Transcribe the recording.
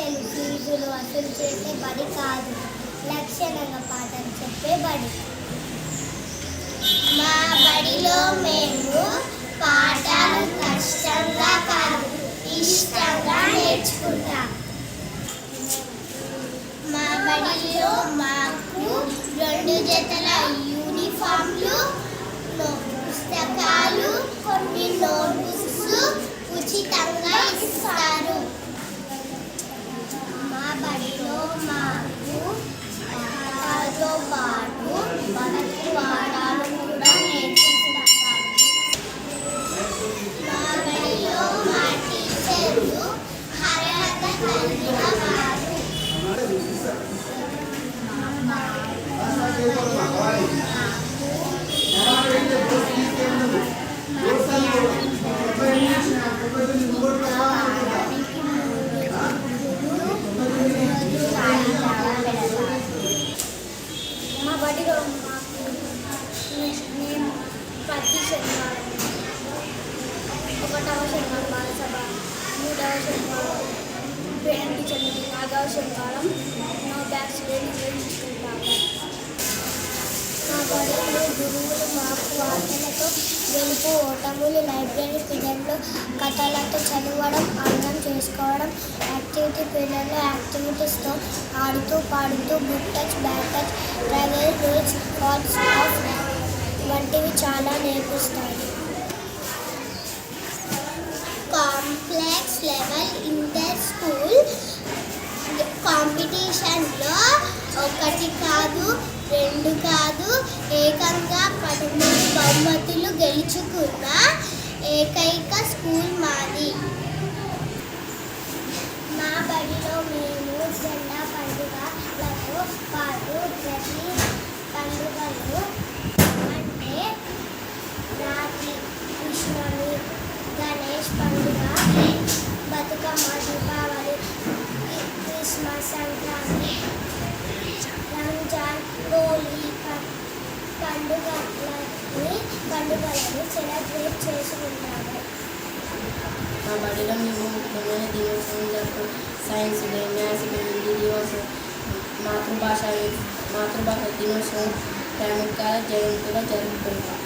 వసూలు చేసే బడి కాదు. లక్షణంగా పాఠం చెప్పే బడి. మా బడిలో మేము పాఠాలు కష్టంగా కాదు ఇష్టంగా నేర్చుకుంటాం. మా బడిలో మా బడిలో మాకు శనివారం. ఒకటవ శనివారం బాలసభ మూడవ శనివారం పేరెంట్ చెంది నాగవ నాలుగవ శనివారం నో బ్యాగ్స్ నిర్వహించుకుంటాము నా బడిలో గురువులు మాకు వార్తలతో గెలుపు ఓటములు లైబ్రరీ పిల్లలు కథలతో చదవడం చేసుకోవడం యాక్టివిటీ పిల్లలు యాక్టివిటీస్తో ఆడుతూ పాడుతూ good touch bad touch travel rules parts of వంటివి చాలా నేర్పిస్తాయి. కాంప్లెక్స్ లెవెల్ ఇంటర్ స్కూల్ కాంపిటీషన్లో ఒకటి కాదు రెండు కాదు ఏకంగా పదమూడు బహుమతులు గెలుచుకున్న ఏకైక స్కూల్ మాది. పండుగలను సెలబ్రేట్ చేసుకుంటాము మా బడిలో మేము ముఖ్యమైన దినోత్సవం జరుపు science day maths day Hindi దినోత్సవం మాతృభాష మాతృభాష దినోత్సవం ప్రముఖ జయంతిగా జరుపుకుంటాం.